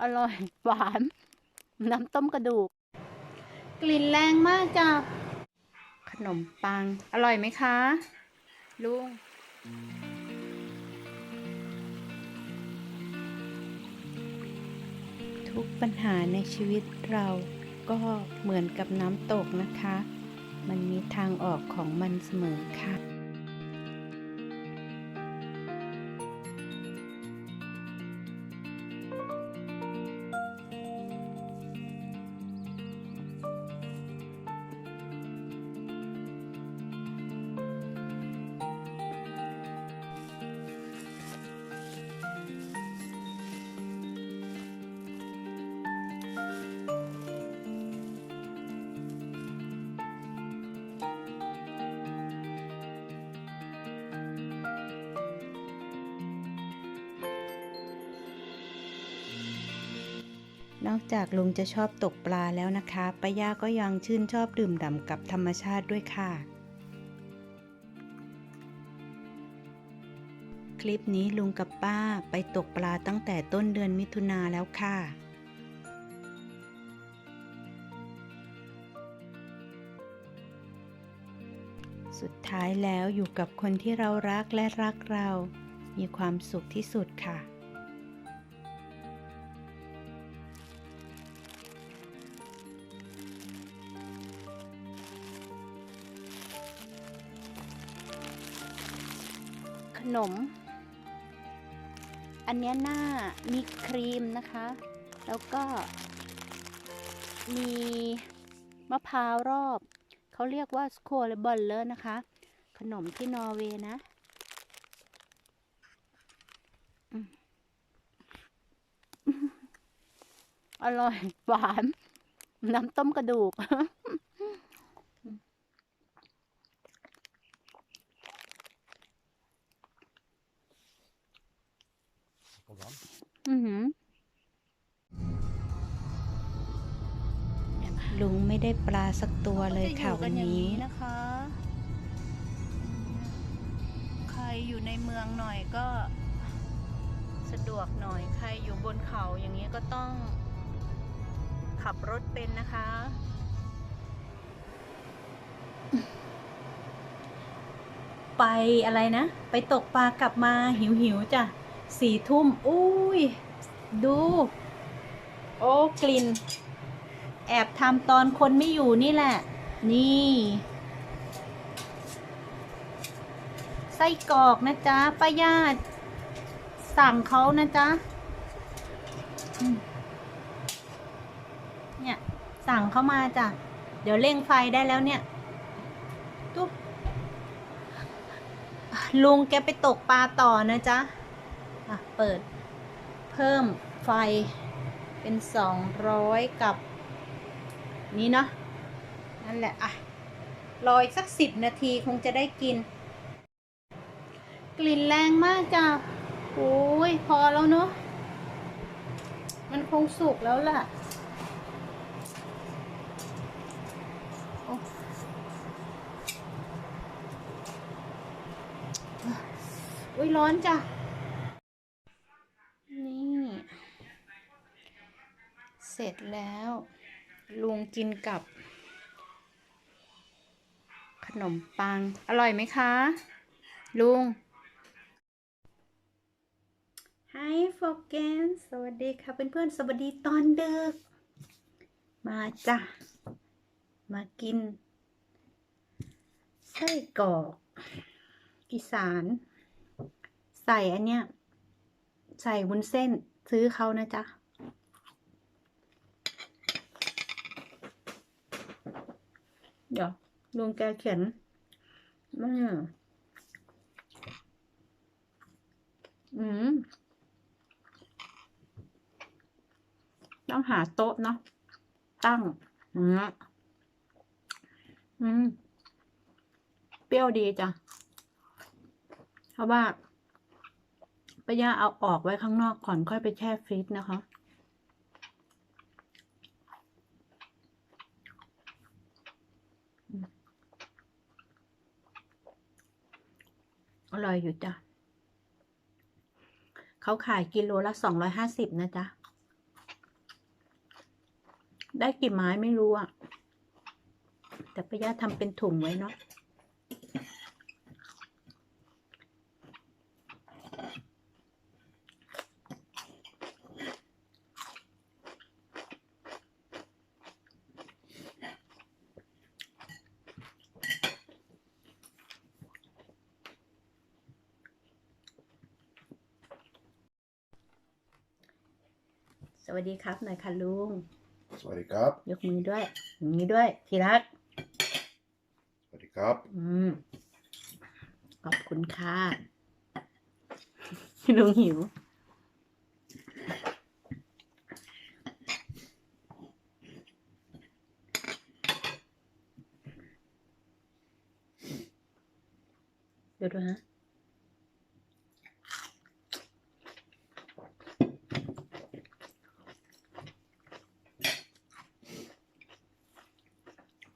อร่อย หวาน น้ำต้มกระดูก กลิ่นแรงมากจ้ะขนมปัง อร่อยไหมคะ ลุงทุกปัญหาในชีวิตเราก็เหมือนกับน้ำตกนะคะ มันมีทางออกของมันเสมอค่ะ นอกจากลุงจะชอบตกปลาแล้วนะคะป้าย่าก็ยังชื่นชอบดื่มด่ำกับธรรมชาติด้วยค่ะ คลิปนี้ลุงกับป้าไปตกปลาตั้งแต่ต้นเดือนมิถุนาแล้วค่ะสุดท้ายแล้วอยู่กับคนที่เรารักและรักเรา มีความสุขที่สุดค่ะ นม อันนี้หน้ามีครีมนะคะ แล้วก็มีมะพร้าวรอบ เขาเรียกว่าสโคลบอลเลอร์นะคะ ขนมที่นอร์เวย์นะอร่อยหวาน น้ำต้มกระดูก อือหือ ลุงไม่ได้ปลาสักตัวเลยค่ะวันนี้ นะคะ ใครอยู่ในเมืองหน่อยก็สะดวกหน่อย ใครอยู่บนเขาอย่างนี้ก็ต้องขับรถเป็นนะคะ ไปอะไรนะ ไปตกปลากลับมาหิวหิวๆจ้ะ สี่ทุ่มอุ้ย ดู โอ้กลิ่น แอบทำตอนคนไม่อยู่นี่แหละ นี่ไส้กรอกนะจ๊ะป้าญาติ สั่งเขานะจ๊ะเนี่ย สั่งเขามาจ้ะ เดี๋ยวเร่งไฟได้แล้วเนี่ย ตุ๊บลุงแกไปตกปลาต่อนะจ๊ะ อะ เปิดเพิ่มไฟเป็นสองร้อยกับ นี้เนาะนั่นแหละ อะ รออีกสักสิบนาทีคงจะได้กิน กลิ่นแรงมากจ้ะโอ้ย พอแล้วเนาะมันคงสุกแล้วล่ะโอ้อุ้ยร้อนจ้ะ นี่ เสร็ จแล้ว ลุงกินกับ ขนมปัง อร่อยไหมคะ ลุง Hi f o g a n สวัสดีค่ะเพื่อนๆ สวัสดีตอนดึก มาจ้ะ มากินไส้กรอกอีสาน ใส่อันเนี้ย ใส่วุ้นเส้นซื้อเขานะจ๊ะ เดี๋ยวลุงแกเขียนอืมอืมต้องหาโต๊ะเนาะตั้งอย่างเงี้ยอืม เปรี้ยวดีจ้ะเพราะว่าป้าย่าเอาออกไว้ข้างนอกก่อนค่อยไปแช่ฟรีซนะคะ อร่อยอยู่จ้ะเขาขายกิโลละสองร้อยห้าสิบนะจ๊ะ ได้กี่ไม้ไม่รู้อะแต่ป้ายาทำเป็นถุงไว้เนาะ สวัสดีครับหน่อยค่ะลุง สวัสดีครับ ยกมือด้วยอย่างนี้ด้วย ทีรัก สวัสดีครับ อืม ขอบคุณค่ะลุงหิว เดี๋ยวดูฮะ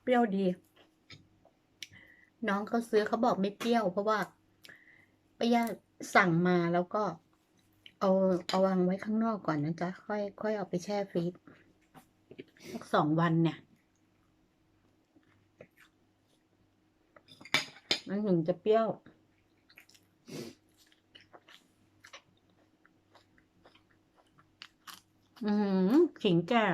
เปรี้ยวดี น้องเขาซื้อเขาบอกไม่เปรี้ยว เพราะว่าป้าย่าสั่งมาแล้วก็ เอาเอาวางไว้ข้างนอกก่อนนะจ๊ะ ค่อย ค่อยเอาไปแช่ฟรีซสักสองวันเนี่ย มันถึงจะเปรี้ยวอืมขิงแก่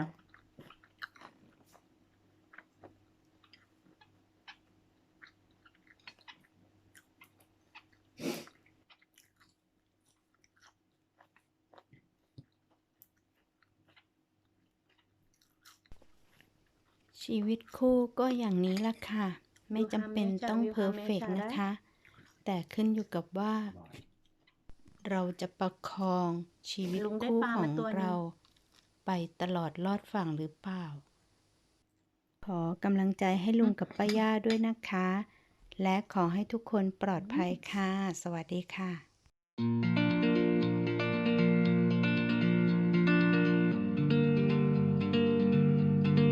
ชีวิตคู่ก็อย่างนี้ละค่ะ ไม่จำเป็นต้องเพอร์เฟกนะคะ แต่ขึ้นอยู่กับว่า เราจะประคองชีวิตคู่ของเรา ไปตลอดลอดฝั่งหรือเปล่า ขอกำลังใจให้ลุงกับป้าย่าด้วยนะคะ และขอให้ทุกคนปลอดภัยค่ะ สวัสดีค่ะ